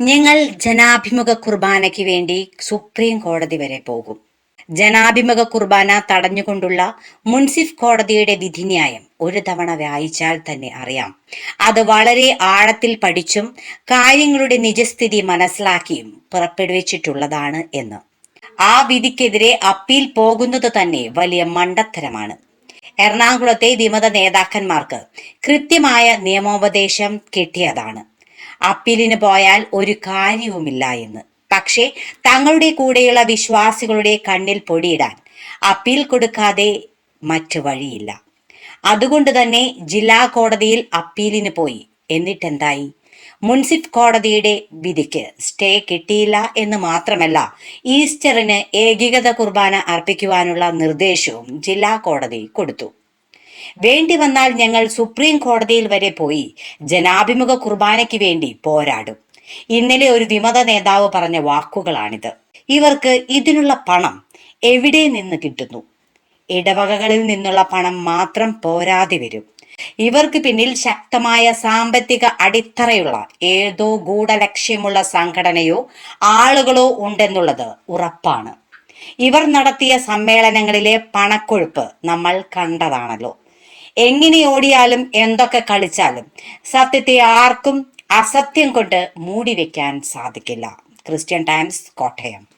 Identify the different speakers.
Speaker 1: ഞങ്ങൾ ജനാഭിമുഖ കുർബാനയ്ക്ക് വേണ്ടി സുപ്രീം കോടതി വരെ പോകും. ജനാഭിമുഖ കുർബാന തടഞ്ഞുകൊണ്ടുള്ള മുൻസിഫ് കോടതിയുടെ വിധിന്യായം ഒരു തവണ വായിച്ചാൽ തന്നെ അറിയാം. അത് വളരെ ആഴത്തിൽ പഠിച്ചും കാര്യങ്ങളുടെ നിജസ്ഥിതി മനസ്സിലാക്കിയും പുറപ്പെടുവിച്ചിട്ടുള്ളതാണ് എന്ന്. ആ വിധിക്കെതിരെ അപ്പീൽ പോകുന്നത് തന്നെ വലിയ മണ്ടത്തരമാണ്. എറണാകുളത്തെ വിമത നേതാക്കന്മാർക്ക് കൃത്യമായ നിയമോപദേശം കിട്ടിയതാണ്. അപ്പീലിന് പോയാൽ ഒരു കാര്യവുമില്ല എന്ന്. പക്ഷേ തങ്ങളുടെ കൂടെയുള്ള വിശ്വാസികളുടെ കണ്ണിൽ പൊടിയിടാൻ അപ്പീൽ കൊടുക്കാതെ മറ്റു വഴിയില്ല. അതുകൊണ്ട് തന്നെ ജില്ലാ കോടതിയിൽ അപ്പീലിന് പോയി. എന്നിട്ടെന്തായി? മുൻസിഫ് കോടതിയുടെ വിധിക്ക് സ്റ്റേ കിട്ടിയില്ല എന്ന് മാത്രമല്ല ഈസ്റ്ററിന് ഏകീകൃത കുർബാന അർപ്പിക്കുവാനുള്ള നിർദ്ദേശവും ജില്ലാ കോടതി കൊടുത്തു. വേണ്ടി വന്നാൽ ഞങ്ങൾ സുപ്രീം കോടതിയിൽ വരെ പോയി. ജനാഭിമുഖ കുർബാനയ്ക്ക് വേണ്ടി പോരാടും. ഇന്നലെ ഒരു വിമത നേതാവ് പറഞ്ഞ വാക്കുകളാണിത്. ഇവർക്ക് ഇതിനുള്ള പണം എവിടെ നിന്ന് കിട്ടുന്നു? ഇടവകകളിൽ നിന്നുള്ള പണം മാത്രം പോരാതെ വരും. ഇവർക്ക് പിന്നിൽ ശക്തമായ സാമ്പത്തിക അടിത്തറയുള്ള ഏതോ ഗൂഢലക്ഷ്യമുള്ള സംഘടനയോ ആളുകളോ ഉണ്ടെന്നുള്ളത് ഉറപ്പാണ്. ഇവർ നടത്തിയ സമ്മേളനങ്ങളിലെ പണക്കൊഴുപ്പ് നമ്മൾ കണ്ടതാണല്ലോ. എങ്ങനെ ഓടിയാലും എന്തൊക്കെ കളിച്ചാലും സത്യത്തെ ആർക്കും അസത്യം കൊണ്ട് മൂടിവെക്കാൻ സാധിക്കില്ല. Christian Times Kottayam.